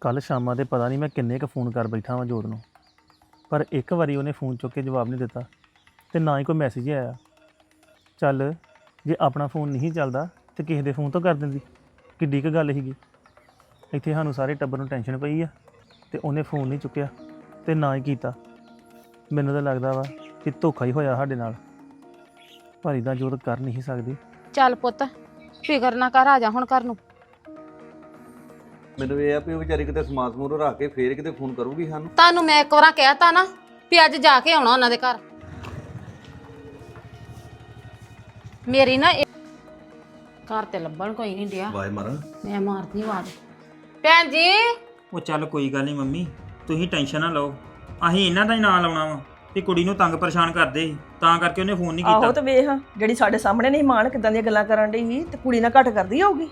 ਕੱਲ ਸ਼ਾਮਾਂ ਦੇ ਪਤਾ ਨਹੀਂ ਮੈਂ ਕਿੰਨੇ ਕੁ ਫੋਨ ਕਰ ਬੈਠਾ ਵਾਂ ਜੋਤ ਨੂੰ। ਪਰ ਇੱਕ ਵਾਰੀ ਉਹਨੇ ਫੋਨ ਚੁੱਕ ਕੇ ਜਵਾਬ ਨਹੀਂ ਦਿੱਤਾ ਤੇ ਨਾ ਹੀ ਕੋਈ ਮੈਸੇਜ ਆਇਆ। ਚੱਲ, ਜੇ ਆਪਣਾ ਫੋਨ ਨਹੀਂ ਚੱਲਦਾ ਤੇ ਕਿਸੇ ਦੇ ਫੋਨ ਤੋਂ ਕਰ ਦਿੰਦੀ। ਕਿੱਡੀ ਕੁ ਗੱਲ ਸੀਗੀ। ਇੱਥੇ ਸਾਨੂੰ ਸਾਰੇ ਟੱਬਰ ਨੂੰ ਟੈਨਸ਼ਨ ਪਈ ਆ ਤੇ ਉਹਨੇ ਫੋਨ ਨਹੀਂ ਚੁੱਕਿਆ ਤੇ ਨਾ ਹੀ ਕੀਤਾ। ਮੈਨੂੰ ਤਾਂ ਲੱਗਦਾ ਵਾ ਕਿ ਧੋਖਾ ਹੀ ਹੋਇਆ ਸਾਡੇ ਨਾਲ। ਪਰ ਇਦਾਂ ਜੋਤ ਕਰ ਨਹੀਂ ਸਕਦੀ। ਚੱਲ ਪੁੱਤ, ਫਿਕਰ ਨਾ ਕਰ, ਆ ਜਾ ਹੁਣ ਘਰ ਨੂੰ। ਮੈਨੂੰ ਇਹ ਆ ਵੀ ਉਹ ਵਿਚਾਰੀ ਕਿਤੇ ਸਮਾਨ ਸਮੂਨ ਰੱਖ ਕੇ ਫੇਰ ਕਿਤੇ ਫੋਨ ਕਰੂਗੀ ਸਾਨੂੰ। ਤੁਹਾਨੂੰ ਮੈਂ ਇੱਕ ਵਾਰ ਕਹਿਤਾ ਨਾ ਵੀ ਅੱਜ ਜਾ ਕੇ ਆਉਣਾ ਉਹਨਾਂ ਦੇ ਘਰ। ਮੇਰੀ ਨਾ ਇਹ- ਘਰ ਤੇ ਲੱਭਣ ਕੋਈ ਨਹੀਂ ਡਿਆ। ਵਾਏ ਮਰਨ ਮੈਂ ਮਾਰਦੀ ਆਵਾਜ਼। ਭੈਣ ਜੀ। ਉਹ ਚੱਲ ਕੋਈ ਗੱਲ ਨਹੀਂ ਮੰਮੀ ਤੁਸੀਂ ਟੈਨਸ਼ਨ ਨਾ ਲਓ। ਅਸੀਂ ਇਹਨਾਂ ਦਾ ਹੀ ਨਾਂ ਲਾਉਣਾ ਵਾ ਤੇ ਕੁੜੀ ਨੂੰ ਤੰਗ ਪਰੇਸ਼ਾਨ ਕਰਦੇ ਸੀ ਤਾਂ ਕਰਕੇ ਉਹਨੇ ਫੋਨ ਨਹੀਂ ਆਹੋ ਕੀਤਾ ਤੇ ਵੇਖ ਜਿਹੜੀ ਸਾਡੇ ਸਾਹਮਣੇ ਨਹੀਂ ਮਾਣ ਕਿਦਾਂ ਦੀਆਂ ਗੱਲਾਂ ਕਰਨ ਡਈ ਸੀ ਤੇ ਕੁੜੀ ਨਾਲ ਘੱਟ ਕਰਦੀ ਹੋਊਗੀ।